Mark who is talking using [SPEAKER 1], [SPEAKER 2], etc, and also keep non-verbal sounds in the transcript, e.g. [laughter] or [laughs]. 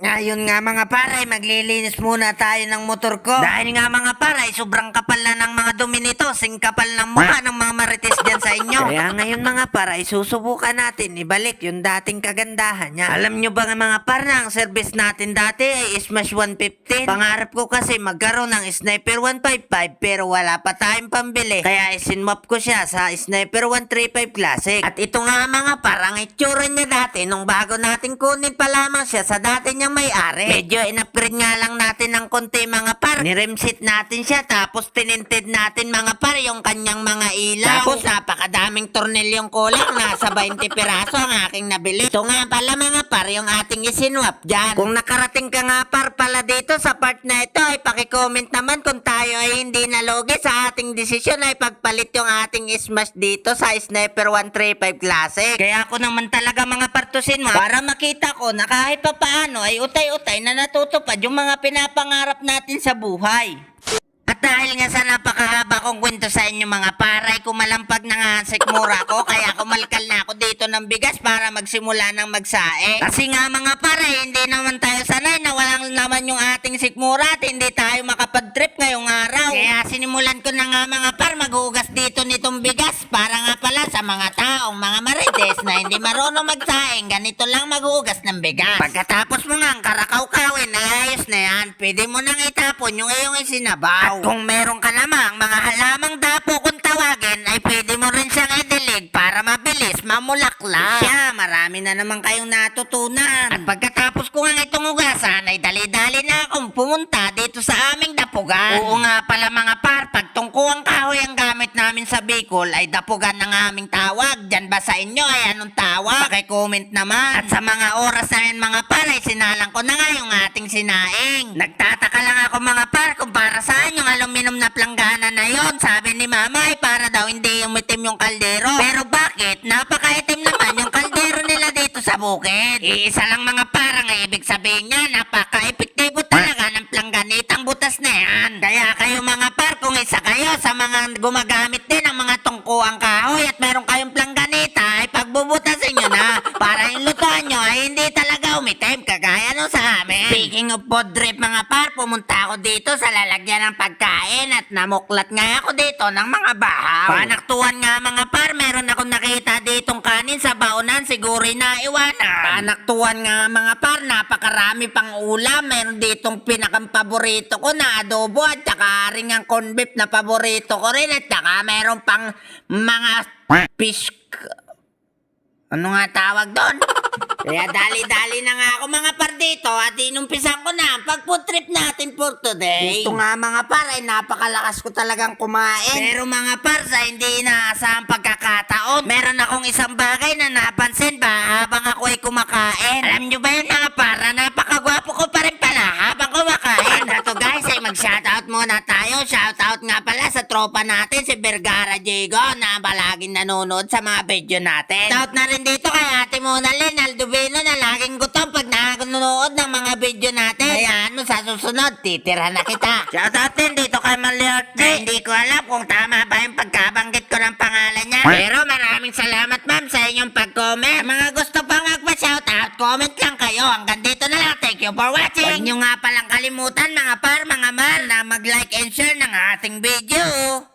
[SPEAKER 1] Ngayon nga mga paray, maglilinis muna tayo ng motor ko. Dahil nga mga paray, sobrang kapal na ng mga dumi nito. Sing kapal ng mukha ng mga marites dyan sa inyo. Kaya ngayon mga paray, susubukan natin ibalik yung dating kagandahan niya. Alam nyo ba nga mga par na ang service natin dati ay Smash 115? Pangarap ko kasi magkaroon ng Sniper 155 pero wala pa tayong pambili. Kaya isinmap ko siya sa Sniper 135 Classic. At ito nga mga parang itsura niya dati nung bago natin kunin pa lamang siya sa dati niyang may-ari. Medyo in-upgrade nga lang natin ng konti mga par. Niremsit natin siya tapos tininted natin mga par yung kanyang mga ilaw. Tapos napakadaming tornilyong kulang. Nasa 20 piraso ang aking nabili. Ito nga pala mga par yung ating isinwap dyan. Kung nakarating ka nga par pala dito sa part na ito ay pakicomment naman kung tayo ay hindi nalugi sa ating desisyon ay pagpalit yung ating smash dito sa Sniper 135 Classic. Kaya ako naman talaga mga partusin mo para makita ko na kahit pa paano ay utay-utay na natutupad yung mga pinapangarap natin sa buhay. At dahil nga sa napakahaba kong kwento sa inyo mga paray, kumalampag na nga sikmura ko, kaya kumalkal na ako dito ng bigas para magsimula ng magsae. Kasi nga mga paray, hindi naman tayo sanay na walang naman yung ating sikmura at hindi tayo makapag-trip ngayong araw. Kaya sinimulan ko na nga mga par, maghugas dito nitong bigas para nga pala sa mga taong mga marites na hindi marunong magsaing, ganito lang maghugas ng bigas. Pagkatapos mo nga ang karakawkawin, ay ayos na yan, pwede mo nang itapon yung iyong isinabaw. At kung meron ka namang mga halamang dapo kung tawagin, ay pwede mo rin siyang idilig para mabilis mamulaklak. Siya, marami na naman kayong natutunan. At pagkatapos ko nga itong hugasan, ay dali-dali na akong pumunta dito sa aming dapugan. Oo nga pala mga par, pag tungkuang kahoy ang gamit namin sa Bicol, ay dapugan ng aming tawag. Diyan ba sa inyo ay anong tawag? Pakicomment naman. At sa mga oras na yun mga par, ay sinalang ko na nga yung ating sinaing. Nagtataka lang ako mga par kung para saan yung aluminum na planggana na yon. Sabi ni mama ay para daw hindi umitim yung kaldero. Pero bakit? Napakaitim naman yung kaldero bukid. Iisa lang mga parang ay ibig sabihin niya, napaka-epektibo talaga ng plangganitang butas na yan. Kaya kayo mga par, kung isa kayo sa mga gumagamit din ng mga tungkuang kahoy at meron kayong plangganita, ay pagbubutasin nyo na [laughs] para yung lutuan nyo ay hindi talaga umitim kagaya nung sa amin. Speaking of food trip mga par, pumunta ako dito sa lalagyan ng pagkain at namuklat nga ako dito ng mga bahaw. Panaktuan nga mga par, meron akong nakita ditong kanin sa baunan, siguro na iwanan. Panaktuan nga mga par, napakarami pang ulam. Meron ditong pinakang paborito ko na adobo at saka ring ang corn beef na paborito ko rin at saka meron pang mga fish ano nga tawag doon? [laughs] Kaya dali-dali na nga ako mga par dito at inumpisan ko na ang pag-food trip natin for today. Ito nga mga par ay napakalakas ko talagang kumain. Pero mga par sa hindi inaasahang pagkakataon, meron akong isang bagay na napansin ba habang ako ay kumakain. Alam nyo ba yun mga par na napakagwapo ko pa rin pala habang kumakain. [laughs] Ito guys ay mag-shoutout muna tayo. Shoutout nga pala sa tropa natin si Vergara Diego na palaging nanonood sa mga video natin. Shoutout na rin dito kay ate Mona Lynn Aldovino na laging gutom pag nanonood ng mga video natin. Kaya ano sa susunod, titira na kita. [laughs] Shoutout din dito kay Maliarte. Hindi ko alam kung tama ba yung pagkabanggit ko ng pangalan niya. Pero Sa Mga gusto pang magpa-shoutout, comment lang kayo. Hanggang dito na lang. Thank you for watching. Huwag nyo nga palang kalimutan mga par, mga mar na mag-like and share ng ating video.